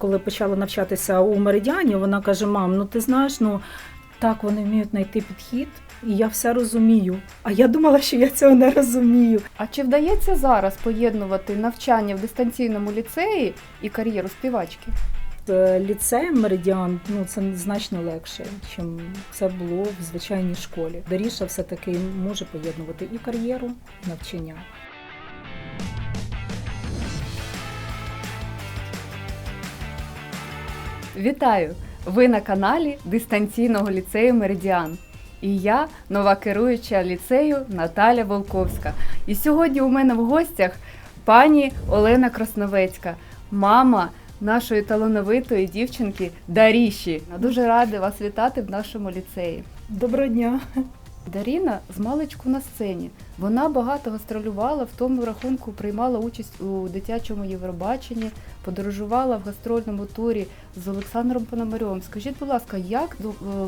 Коли почала навчатися у Меридіані, вона каже: Мам, ну ти знаєш, ну так вони вміють знайти підхід, і я все розумію. А я думала, що я цього не розумію. А чи вдається зараз поєднувати навчання в дистанційному ліцеї і кар'єру співачки? З ліцеєм Меридіан ну це значно легше, ніж це було в звичайній школі. Даріша все-таки може поєднувати і кар'єру, і навчання. Вітаю! Ви на каналі дистанційного ліцею Меридіан. І я нова керуюча ліцею Наталя Волковська. І сьогодні у мене в гостях пані Олена Красновецька, мама нашої талановитої дівчинки Даріші. Дуже рада вас вітати в нашому ліцеї. Доброго дня! Даріна з маличку на сцені. Вона багато гастролювала, в тому рахунку приймала участь у дитячому Євробаченні, подорожувала в гастрольному турі з Олександром Пономарьовим. Скажіть, будь ласка, як е,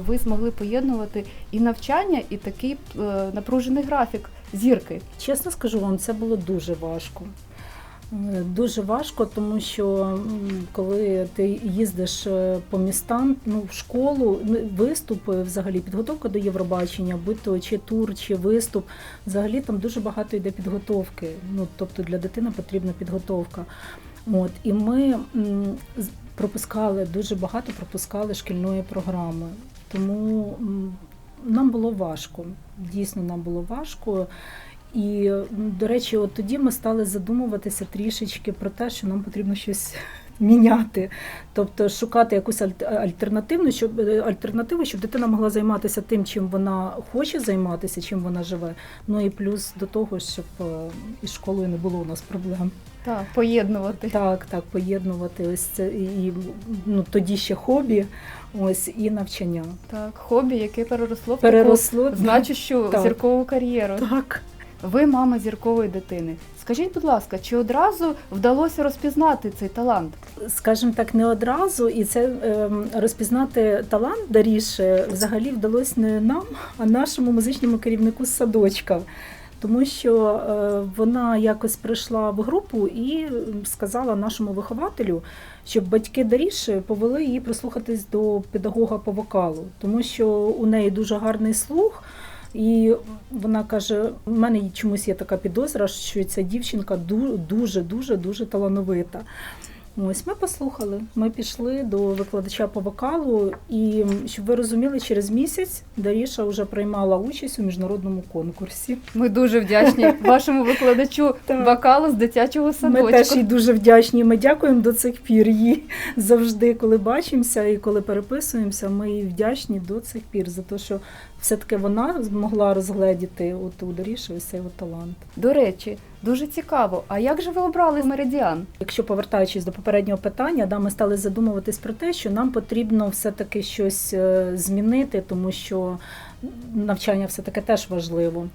ви змогли поєднувати і навчання, і такий е, напружений графік зірки? Чесно скажу вам, це було дуже важко. Е, Дуже важко, тому що коли ти їздиш е, по містам, ну в школу, ну, виступи, взагалі підготовка до Євробачення, будь то чи тур, чи виступ, взагалі там дуже багато йде підготовки. Ну тобто для дитини потрібна підготовка. От і ми пропускали дуже багато пропускали шкільної програми. Тому нам було важко. Дійсно, нам було важко. І, до речі, от тоді ми стали задумуватися трішечки про те, що нам потрібно щось міняти, тобто шукати якусь альтернативну, щоб е, альтернативу, щоб дитина могла займатися тим, чим вона хоче займатися, чим вона живе. Ну і плюс до того, щоб е, із школою не було у нас проблем. Так, поєднувати. Так, так, поєднувати ось це і ну тоді ще хобі, ось і навчання. Так, хобі, яке переросло в Переросло таку значущу Так. зіркову кар'єру. так. Ви мама зіркової дитини. Скажіть, будь ласка, чи одразу вдалося розпізнати цей талант? скажімо так, не одразу, і це ем, розпізнати талант Даріші взагалі вдалося не нам, а нашому музичному керівнику з садочка. Тому що е, вона якось прийшла в групу і сказала нашому вихователю, щоб батьки Даріші повели її прислухатись до педагога по вокалу, тому що у неї дуже гарний слух. І вона каже: у мене чомусь є така підозра, що ця дівчинка дуже, дуже, дуже талановита. Ось ми послухали. Ми пішли до викладача по вокалу, і щоб ви розуміли, через місяць Даріша вже приймала участь у міжнародному конкурсі. Ми дуже вдячні вашому викладачу вокалу з дитячого садочку. Ми теж їй дуже вдячні. Ми дякуємо до цих пір їй завжди, коли бачимося і коли переписуємося. Ми їй вдячні до цих пір за те, що все-таки вона змогла розгледіти от у Даріші ось цей от талант. До речі, дуже цікаво. А як же ви обрали меридіан? Якщо повертаючись до попереднього питання, да, ми стали задумуватись про те, що нам потрібно все-таки щось е, змінити, тому що навчання все-таки теж важливо.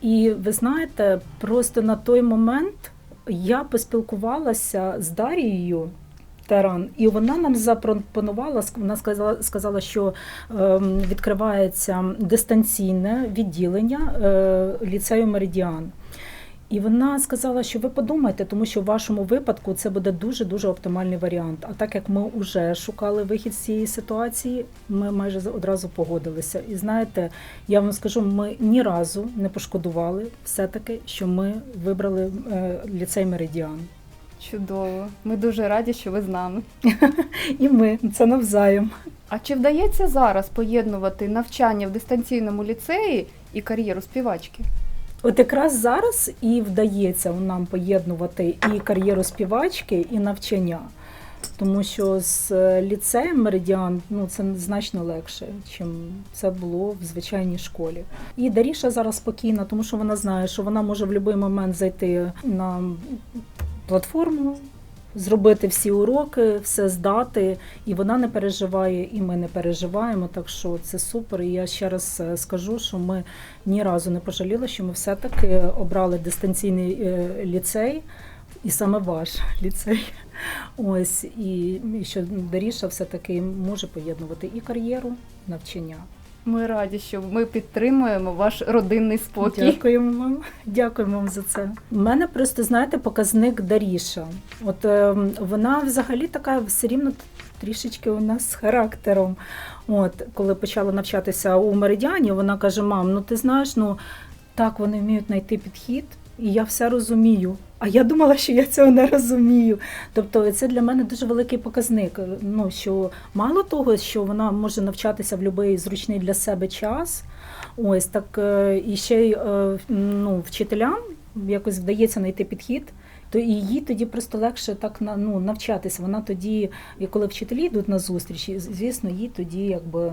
І ви знаєте, просто на той момент я поспілкувалася з Дарією. Таран, і вона нам запропонувала, вона сказала, сказала, що ем, відкривається дистанційне відділення е, ліцею Меридіан. І вона сказала, що ви подумайте, тому що в вашому випадку це буде дуже дуже оптимальний варіант. А так як ми вже шукали вихід з цієї ситуації, ми майже одразу погодилися. І знаєте, я вам скажу, ми ні разу не пошкодували все-таки, що ми вибрали е, ліцей Меридіан. Чудово. Ми дуже раді, що ви з нами. І ми це навзаєм. А чи вдається зараз поєднувати навчання в дистанційному ліцеї і кар'єру співачки? От якраз зараз і вдається нам поєднувати і кар'єру співачки, і навчання. Тому що з е, ліцеєм Меридіан ну це значно легше, ніж це було в звичайній школі. І Даріша зараз спокійна, тому що вона знає, що вона може в будь-який момент зайти на платформу, зробити всі уроки, все здати, і вона не переживає, і ми не переживаємо. Так що це супер. І я ще раз е, скажу, що ми ні разу не пожаліли, що ми все-таки обрали дистанційний е, ліцей, і саме ваш ліцей. Ось і що Даріша все-таки може поєднувати і кар'єру, навчання. Ми раді, що ми підтримуємо ваш родинний спокій. Дякуємо вам. Дякуємо вам за це. У мене просто, знаєте, показник Даріша. От е, вона взагалі така все рівно трішечки у нас з характером. От, коли почала навчатися у Меридіані, вона каже: мам, ну ти знаєш, ну так вони вміють знайти підхід, і я все розумію. А я думала, що я цього не розумію. Тобто це для мене дуже великий показник. Ну що мало того, що вона може навчатися в будь-який зручний для себе час. Ось так е, і ще й е, ну, вчителям якось вдається знайти підхід. То і їй тоді просто легше так на- ну, навчатися. Вона тоді, коли вчителі йдуть на зустрічі, звісно, їй тоді якби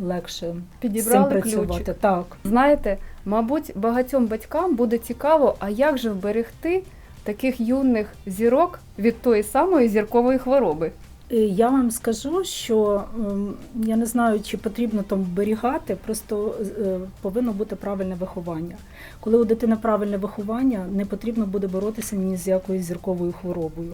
легше з цим працювати. ключик. Так. Знаєте, мабуть, багатьом батькам буде цікаво, а як же вберегти таких юних зірок від тої самої зіркової хвороби? Е, Я вам скажу, що ем, я не знаю, чи потрібно там берігати, просто е, повинно бути правильне виховання. Коли у дитини правильне виховання, не потрібно буде боротися ні з якою зірковою хворобою.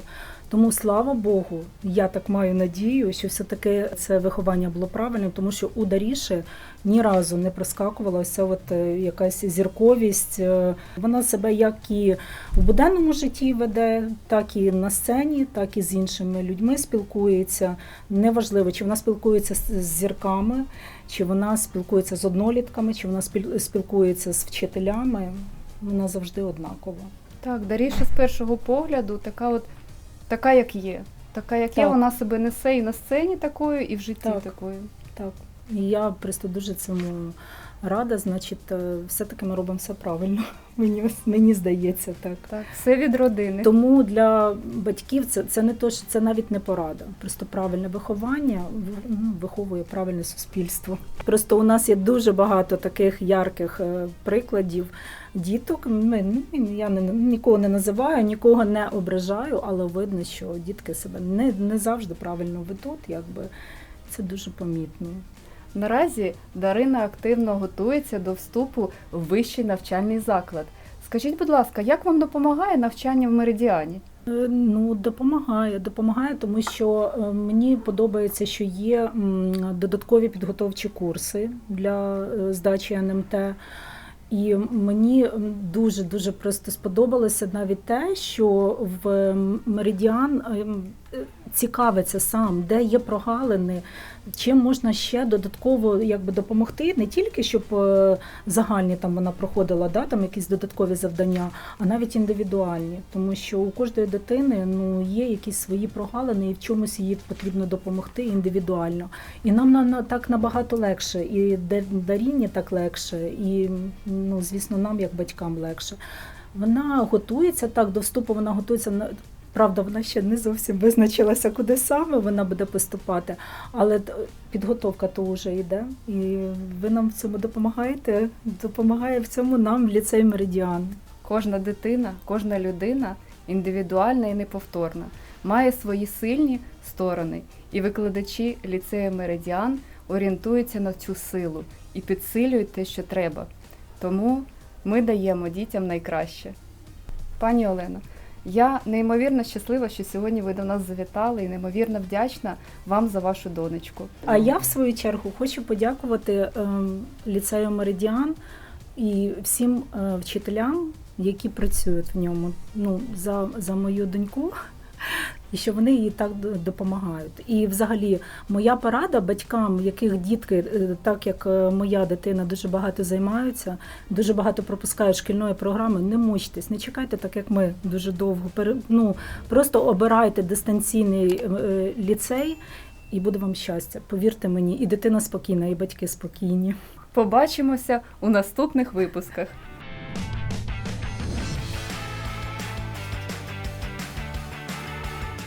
Тому слава Богу, я так маю надію, що все-таки це виховання було правильним, тому що у Даріші ні разу не проскакувала ця от е, якась зірковість. Е, Вона себе як і в буденному житті веде, так і на сцені, так і з іншими людьми спілкується. Неважливо, чи вона спілкується з зірками, чи вона спілкується з однолітками, чи вона спіл- спілкується з вчителями. Вона завжди однакова. Так, Даріша з першого погляду така от така, як є. Така, як є, вона себе несе і на сцені такою, і в житті Так. такою. Так. І я просто дуже цьому рада. Значить, е, все-таки ми робимо все правильно. Мені, мені здається так. Так, все від родини. Тому для батьків це, це не то, що це навіть не порада. Просто правильне виховання ну, виховує правильне суспільство. Просто у нас є дуже багато таких ярких е, прикладів діток. Ми, ну, я не, нікого не називаю, нікого не ображаю, але видно, що дітки себе не, не завжди правильно ведуть. Якби це дуже помітно. Наразі Дарина активно готується до вступу в вищий навчальний заклад. Скажіть, будь ласка, як вам допомагає навчання в Меридіані? Е, Ну, допомагає, допомагає, тому що е, мені подобається, що є додаткові підготовчі курси для е, здачі НМТ. І мені дуже дуже просто сподобалося навіть те, що в Меридіан цікавиться сам, де є прогалини, чим можна ще додатково якби допомогти, не тільки щоб е, загальні там вона проходила, да, там якісь додаткові завдання, а навіть індивідуальні, тому що у кожної дитини ну є якісь свої прогалини, і в чомусь їй потрібно допомогти індивідуально. І нам на, так набагато легше, і Дар- Даріні так легше, і ну звісно, нам як батькам легше. Вона готується так до вступу. Вона готується на. Правда, вона ще не зовсім визначилася, куди саме вона буде поступати, але підготовка то вже йде. І ви нам в цьому допомагаєте. Допомагає в цьому нам ліцей Меридіан. Кожна дитина, кожна людина індивідуальна і неповторна, має свої сильні сторони, і викладачі ліцею Меридіан орієнтуються на цю силу і підсилюють те, що треба. Тому ми даємо дітям найкраще. Пані Олено, я неймовірно щаслива, що сьогодні ви до нас завітали і неймовірно вдячна вам за вашу донечку. А я в свою чергу хочу подякувати ем, ліцею Меридіан і всім е, вчителям, які працюють в ньому. Ну, за, за мою доньку. І що вони їй так допомагають. І взагалі моя порада батькам, яких дітки, е, так як е, моя дитина, дуже багато займаються, дуже багато пропускають шкільної програми, не мучтесь, не чекайте так, як ми дуже довго. Ну, просто обирайте дистанційний е, ліцей, і буде вам щастя. Повірте мені, і дитина спокійна, і батьки спокійні. Побачимося у наступних випусках.